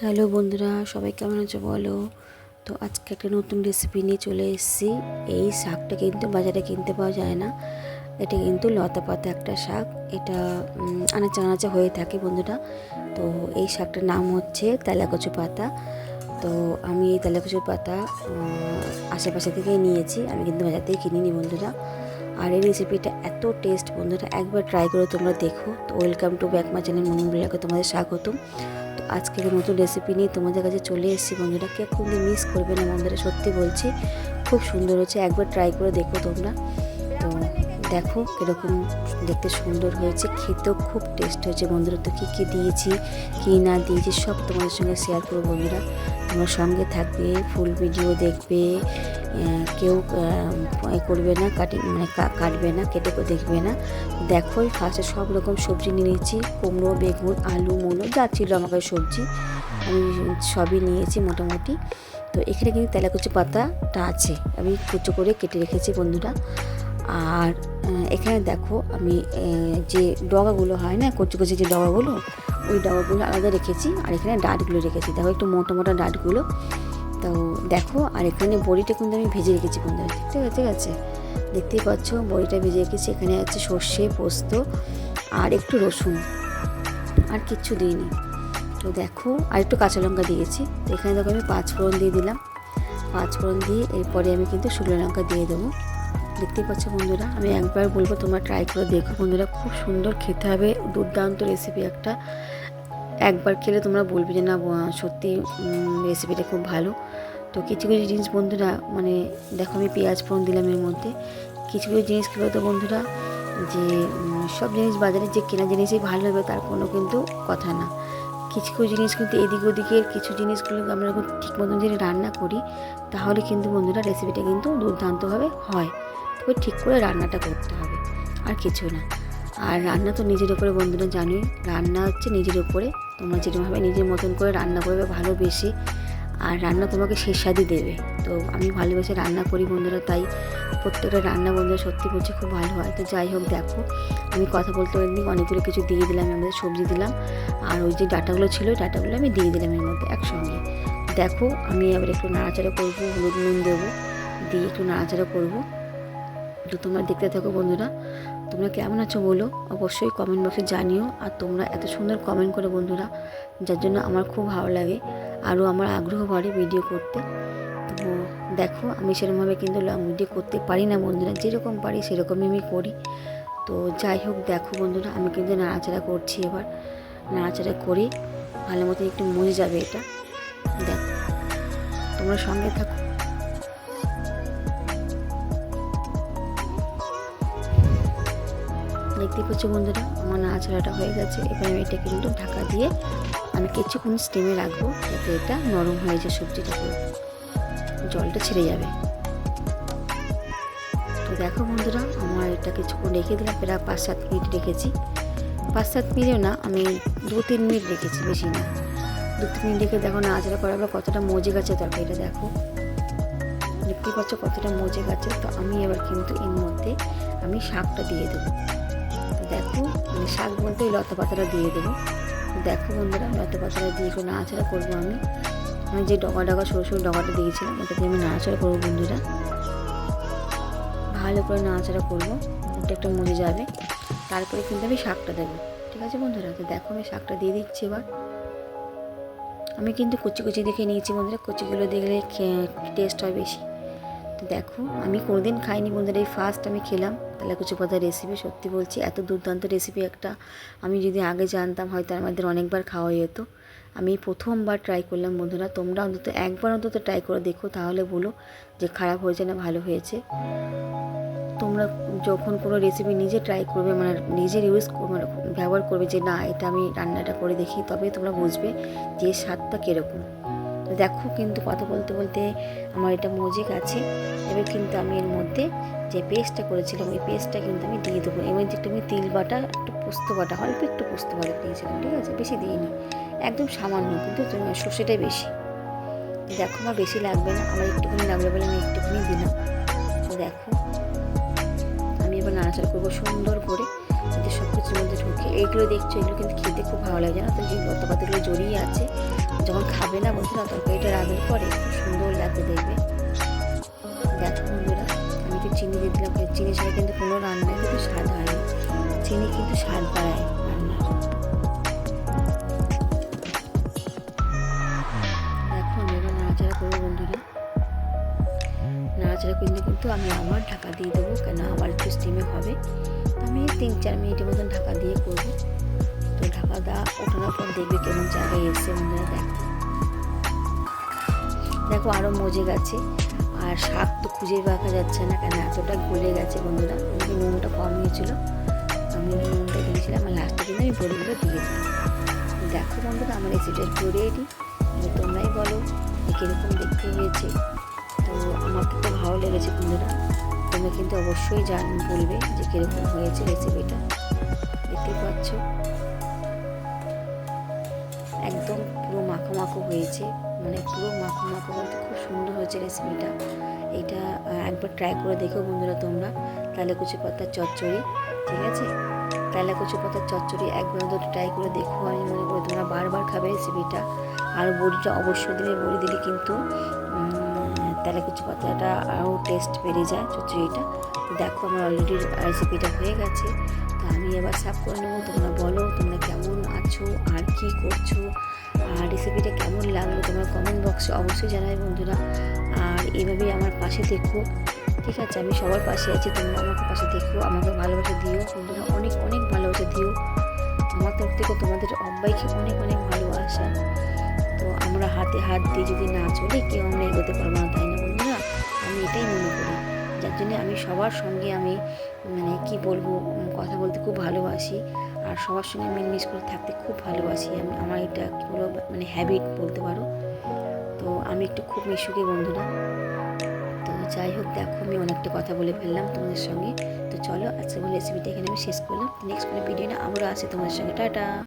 Hello বন্ধুরা, সবাই কেমন আছো বলো? তো আজকে একটা নতুন রেসিপি নিয়ে চলে এসেছি। এই শাকটা কিন্তু বাজারে কিনতে পাওয়া যায় না। এটা কিন্তু লতা পাতা একটা শাক। এটা আনাচা আনাচে হয়ে থাকে বন্ধুরা। তো এই শাকটার নাম হচ্ছে তেলাকচু পাতা। তো আমি এই তেলাকচুর পাতা আশেপাশে থেকেই নিয়েছি। আমি কিন্তু বাজার থেকে কিনিনি বন্ধুরা। আর এই রেসিপিটা এত টেস্ট বন্ধুরা, একবার ট্রাই করে তোমরা দেখো। তো welcome to back my channel মনুবুলাকে তোমাদের স্বাগতম। তো আজকের নতুন রেসিপি নিয়ে তোমাদের কাছে চলে এসেছি বন্ধুরা। কেউ খুবই মিস করবে না বন্ধুরা, সত্যি বলছি। খুব সুন্দর হচ্ছে একবার ট্রাই করে দেখো তোমরা। দেখো কীরকম দেখতে সুন্দর হয়েছে, খেতেও খুব টেস্ট হয়েছে। বন্ধুরা, তো কী কী দিয়েছি, কী না দিয়েছি, সব তোমাদের সঙ্গে শেয়ার করব বন্ধুরা। তোমার সঙ্গে থাকবে ফুল ভিডিও দেখবে কেউ করবে না, কাটি মানে কাটবে না, কেটে দেখবে না। দেখো ফার্স্টে সব রকম সবজি নিয়ে নিয়েছি, কুমড়ো, বেগুন, আলু, মূলো, যা ছিল আমাকে সবজি। আমি সবই নিয়েছি মোটামুটি। তো এখানে কিন্তু তেলাকুচি পাতাটা আছে, আমি কুচো করে কেটে রেখেছি বন্ধুরা। আর এখানে দেখো আমি যে ডগাগুলো হয় না কচি কচি যে ডগাগুলো, ওই ডগাগুলো আলাদা রেখেছি আর এখানে ডাটগুলো রেখেছি। দেখো একটু মোটা মোটা ডাটগুলো। তো দেখো, আর এখানে বড়িটা কিন্তু আমি ভেজে রেখেছি বন্ধুরা ঠিক আছে ঠিক আছে? দেখতেই পাচ্ছ, বড়িটা ভেজে রেখেছি। এখানে আছে সর্ষে, পোস্ত আর একটু রসুন। আর কিচ্ছু দিইনি। তো দেখো, আর একটু কাঁচা লঙ্কা দিয়েছি। তো এখানে দেখো আমি পাঁচ ফোড়ন দিয়ে দিলাম। পাঁচ ফোড়ন দিয়ে এরপরে আমি কিন্তু শুকনো লঙ্কা দিয়ে দেবো। দেখতেই পাচ্ছ বন্ধুরা, আমি একবার বলব তোমরা ট্রাই করে দেখো। বন্ধুরা, খুব সুন্দর খেতে হবে, দুর্দান্ত রেসিপি একটা। একবার খেলে তোমরা বলবে যে না সত্যি রেসিপিটা খুব ভালো। তো কিছু কিছু জিনিস বন্ধুরা মানে দেখো আমি পেঁয়াজ ফোড়ন দিলাম এর মধ্যে। কিছু কিছু জিনিস কী বলতো বন্ধুরা, যে সব জিনিস বাজারে যে কেনা জিনিসই ভালো হবে, তার কোনো কিন্তু কথা না। কিছু কিছু জিনিস কিন্তু এদিক ওদিকের কিছু জিনিসগুলো আমরা ঠিক মতন যদি রান্না করি, তাহলে কিন্তু বন্ধুরা রেসিপিটা কিন্তু দুর্দান্তভাবে হয়। তবে ঠিক করে রান্নাটা করতে হবে, আর কিছু না। আর রান্না তো নিজের উপরে, বন্ধুরা, জানোই, রান্না হচ্ছে নিজের উপরে। তোমরা যেরকমভাবে নিজের মতন করে রান্না করবে, ভালোবেসে। আর রান্না তোমাকে স্বাদই দেবে। তো আমি ভালোবেসে রান্না করি, বন্ধুরা, তাই প্রত্যেকটা রান্না, বন্ধুরা, সত্যি বলছি, খুব ভালো হয়। তো যাই হোক, দেখো, আমি কথা বলতে বলতে অনেকগুলো কিছু দিয়ে দিলাম আমাদের সবজি দিলাম। আর ওই যে ডাটাগুলো ছিল ডাটাগুলো আমি দিয়ে দিলাম এর মধ্যে একসঙ্গে। দেখো, আমি এবার একটু নাড়াচাড়া করব, হলুদ নুন দেবো, দিয়ে একটু নাড়াচাড়া করব। তো তোমরা দেখতে থাকো বন্ধুরা। তোমরা কেমন আছো বলো? অবশ্যই কমেন্ট বক্সে জানিও। আর তোমরা এত সুন্দর কমেন্ট করে বন্ধুরা, যার জন্য আমার খুব ভালো লাগে। আরও আমার আগ্রহ বাড়ে ভিডিও করতে। তো দেখো, আমি সেরকমভাবে কিন্তু লং ভিডিও করতে পারি না বন্ধুরা। যেরকম পারি সেরকমই আমি করি। তো যাই হোক, দেখো বন্ধুরা, আমি কিন্তু নাড়াচাড়া করছি এবার। নাড়াচাড়া করে ভালো মতো একটু মজে যাবে এটা। দেখো, তোমরা সঙ্গে থাকো। দেখতে পাচ্ছ বন্ধুরা, আমার নাড়াচাড়াটা হয়ে গেছে। এবার আমি এটা কিন্তু ঢাকা দিয়ে আমি কিছুক্ষণ স্টিমে রাখব, যাতে এটা নরম হয়ে যায় সবজিটা জলটা ছেড়ে যাবে। তো দেখো বন্ধুরা, আমার এটা কিছুক্ষণ রেখে দিলাম, প্রায় পাঁচ সাত মিনিট রেখেছি। পাঁচ সাত মিনিটও না, আমি দু তিন মিনিট রেখেছি, বেশি না। দু তিন মিনিট রেখে দেখো নাড়াচাড়া করার পর কতটা মজে গেছে তরকারিটা, দেখো। দেখতে পাচ্ছ কতটা মজে গেছে। তো আমি এবার কিন্তু এর মধ্যে আমি শাকটা দিয়ে দেবো। দেখো মানে শাক বলতে ওই লতা পাতাটা দিয়ে দেবো। দেখো বন্ধুরা, লতা পাতাটা দিয়ে একটু নাড়াচাড়া করব আমি। আমি যে ডগা ডগা সরু সরু ডগাটা দিয়েছিলাম ওটা দিয়ে আমি নাড়াচাড়া করব বন্ধুরা। ভালো করে নাড়াচাড়া করব, ওটা একটু মরে যাবে। তারপরে কিন্তু আমি শাকটা দেবো, ঠিক আছে বন্ধুরা? তো দেখো আমি শাকটা দিয়ে দিচ্ছি এবার। আমি কিন্তু কচি কচি দেখে নিয়েছি বন্ধুরা, কচিগুলো দেখলে টেস্ট হয় বেশি। তো দেখো, আমি কোনোদিন খাইনি বন্ধুরা, এই ফার্স্ট আমি খেলাম। তাহলে কুচু পাতার রেসিপি সত্যি বলছি, এত দুর্দান্ত রেসিপি একটা। আমি যদি আগে জানতাম, হয়তো আমাদের অনেকবার খাওয়া যেত। আমি প্রথমবার ট্রাই করলাম বন্ধুরা, তোমরা অন্তত একবার অন্তত ট্রাই করে দেখো, তাহলে বলো যে খারাপ হয়েছে না ভালো হয়েছে। তোমরা যখন কোনো রেসিপি নিজে ট্রাই করবে মানে নিজের ইউজ মানে ব্যবহার করবে যে, না, এটা আমি রান্নাটা করে দেখি। তবেই তোমরা বুঝবে যে স্বাদটা কীরকম। তো দেখো কিন্তু কথা বলতে বলতে আমার এটা মজে গেছে এবার কিন্তু আমি এর মধ্যে যে পেস্টটা করেছিলাম, ওই পেস্টটা কিন্তু আমি দিয়ে দেবো। এর মধ্যে একটু আমি তিল বাটা, একটু পোস্ত বাটা, অল্প একটু পোস্ত বাটা দিয়েছিলাম, ঠিক আছে? বেশি দিইনি। একদম সামান্য, কিন্তু তুমি সর্ষেটাই বেশি। দেখো আমার বেশি লাগবে না, আমার একটুখানি লাগবে বলে আমি একটুখানি দিলাম। দেখো, আমি এবার নাড়াচাড়া করব সুন্দর করে। যাতে সব কিছুর মধ্যে ঢুকে। এইগুলো দেখছ, এগুলো কিন্তু খেতে খুব ভালো লাগে জানো তো? যে লতা পাতাগুলো জড়িয়ে আছে। যখন খাবে না বন্ধুরা, তরকারিটা রাঁধার পরে সুন্দর লাগবে দেখবে। দেখো বন্ধুরা, আমি একটু চিনি দিয়ে দিলাম চিনি ছাড়া কিন্তু কোনো রান্নায় কিন্তু স্বাদ হয় না। চিনি কিন্তু স্বাদ বাড়ায় এবার নাড়াচাড়া নাড়াচাড়া কিন্তু কিন্তু আমি আবার ঢাকা দিয়ে দেবো কেন আবার একটু স্টিমে হবে। আমি তিন চার মিনিটের মতন ঢাকা দিয়ে করব। তো ঢাকা দা ওঠানোর পর দেখবে কেমন জায়গায় এসছে বন্ধুরা দেখো। দেখো আরও মজে গেছে। আর শাক তো খুঁজে রাখা যাচ্ছে না কেন, এতটা গলে গেছে বন্ধুরা কিন্তু নুনটা কম হয়েছিল। আমি নুনটা দিয়েছিলাম আর লাস্টে কিন্তু আমি বড়িগুলো দিয়ে দিই দেখো বন্ধুরা, আমার রেসিপিটা পুরো রেডি তোমরাই বলো কীরকম দেখতে হয়েছে। তো আমার তো ভালো লেগেছে বন্ধুরা। তোমরা কিন্তু অবশ্যই জান, বলবে যে কীরকম হয়েছে রেসিপিটা দেখতে পাচ্ছ? একদম পুরো মাখো মাখো হয়েছে। মানে পুরো মাখো মাখো বলতে খুব সুন্দর হয়েছে রেসিপিটা এইটা একবার ট্রাই করে দেখো বন্ধুরা তোমরা। তাহলে কুচি পাতার চচ্চড়ি, ঠিক আছে? তাহলে কুচি পাতার চচ্চড়ি একবার অন্তত ট্রাই করে দেখো। আমি মনে করি তোমরা বারবার খাবে রেসিপিটা আর বড়িটা অবশ্যই দিলে বড়ি দিলে কিন্তু তাহলে কিছু পাতাটা আরও টেস্ট বেড়ে যায় চচ্চড়িটা দেখো আমার অলরেডি রেসিপিটা হয়ে গেছে। তা আমি এবার সার্ভ করে নেব। তোমরা বলো, তোমরা কেমন আছো, আর কি করছ, আর রেসিপিটা কেমন লাগল তোমরা কমেন্ট বক্সে অবশ্যই জানাই বন্ধুরা। আর এভাবেই আমার পাশে দেখো ঠিক আছে? আমি সবার পাশে আছি, তোমরা আমাকে পাশে দেখো আমাকে ভালোবাসা দিও। বন্ধুরা, অনেক অনেক ভালোবাসা দিও। আমার তরফ থেকে তোমাদের সবাইকে অনেক অনেক ভালোবাসা। তো আমরা হাতে হাত দিয়ে যদি না চলে, কেউ আমরা এগোতে পারব না, তাই না? আমি এটাই মনে করি। যার জন্য আমি সবার সঙ্গে আমি মানে কি বলব, কথা বলতে খুব ভালোবাসি। আর সবার সঙ্গে মিলমিশ করে থাকতে খুব ভালোবাসি। আমি, আমার এটা কী বলো মানে হ্যাবিট বলতে পারো। তো আমি একটু খুব মিশুকে বন্ধুরা তো যাই হোক, দেখো আমি অনেকটা কথা বলে ফেললাম তোমাদের সঙ্গে। তো চলো আজকে রেসিপিটা এখানে আমি শেষ করলাম। নেক্সট কোনো ভিডিও না আবারও আসে তোমাদের সঙ্গে। টাটা!